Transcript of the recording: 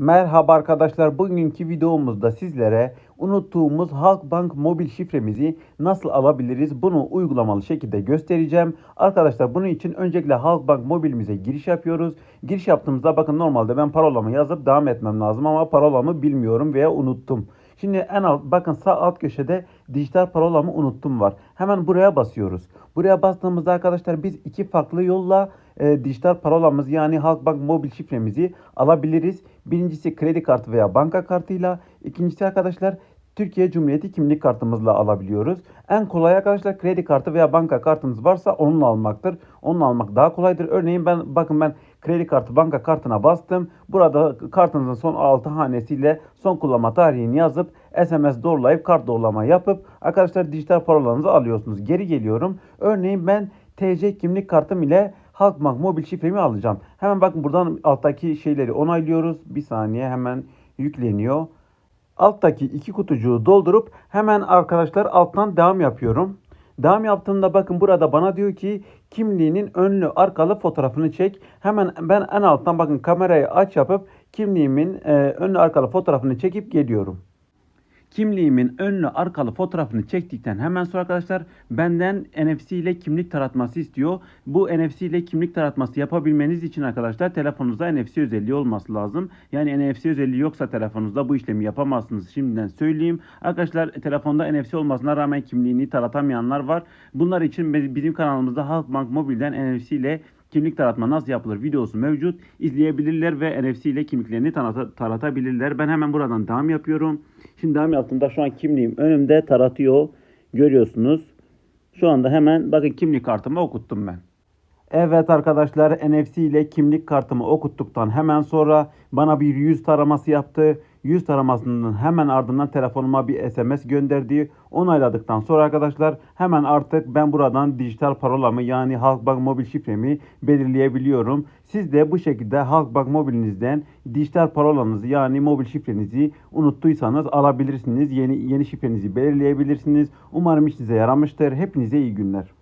Merhaba arkadaşlar. Bugünkü videomuzda sizlere unuttuğumuz Halkbank mobil şifremizi nasıl alabiliriz bunu uygulamalı şekilde göstereceğim. Arkadaşlar bunun için öncelikle Halkbank mobilimize giriş yapıyoruz. Giriş yaptığımızda bakın normalde ben parolamı yazıp devam etmem lazım ama parolamı bilmiyorum veya unuttum. Şimdi en alt bakın sağ alt köşede dijital parolamı unuttum var. Hemen buraya basıyoruz. Buraya bastığımızda arkadaşlar biz iki farklı yolla e, dijital parolamız yani Halkbank mobil şifremizi alabiliriz. Birincisi kredi kartı veya banka kartıyla. İkincisi arkadaşlar Türkiye Cumhuriyeti kimlik kartımızla alabiliyoruz. En kolay arkadaşlar kredi kartı veya banka kartınız varsa onunla almaktır. Onunla almak daha kolaydır. Örneğin ben bakın ben kredi kartı banka kartına bastım. Burada kartınızın son 6 hanesiyle son kullanma tarihini yazıp SMS doğrulayıp kart doğrulama yapıp arkadaşlar dijital parolanızı alıyorsunuz. Geri geliyorum. Örneğin ben TC kimlik kartım ile Halkbank mobil şifremi alacağım. Hemen bakın buradan alttaki şeyleri onaylıyoruz. Bir saniye hemen yükleniyor. Alttaki iki kutucuğu doldurup hemen arkadaşlar alttan devam yapıyorum. Devam yaptığımda bakın burada bana diyor ki kimliğinin önlü arkalı fotoğrafını çek. Hemen ben en alttan bakın kamerayı aç yapıp kimliğimin e, önlü arkalı fotoğrafını çekip geliyorum. Kimliğimin önlü arkalı fotoğrafını çektikten hemen sonra arkadaşlar benden NFC ile kimlik taratması istiyor. Bu NFC ile kimlik taratması yapabilmeniz için arkadaşlar telefonunuzda NFC özelliği olması lazım. Yani NFC özelliği yoksa telefonunuzda bu işlemi yapamazsınız. Şimdiden söyleyeyim. Arkadaşlar telefonda NFC olmasına rağmen kimliğini taratamayanlar var. Bunlar için bizim kanalımızda Halkbank Mobil'den NFC ile kimlik taratma nasıl yapılır videosu mevcut. İzleyebilirler ve NFC ile kimliklerini tarata- taratabilirler. Ben hemen buradan devam yapıyorum. Şimdi devam yaptığımda şu an kimliğim önümde taratıyor. Görüyorsunuz. Şu anda hemen bakın kimlik kartımı okuttum ben. Evet arkadaşlar NFC ile kimlik kartımı okuttuktan hemen sonra bana bir yüz taraması yaptı. Yüz taramasının hemen ardından telefonuma bir SMS gönderdi. Onayladıktan sonra arkadaşlar hemen artık ben buradan dijital parolamı yani Halkbank mobil şifremi belirleyebiliyorum. Siz de bu şekilde Halkbank mobilinizden dijital parolanızı yani mobil şifrenizi unuttuysanız alabilirsiniz. Yeni yeni şifrenizi belirleyebilirsiniz. Umarım işinize yaramıştır. Hepinize iyi günler.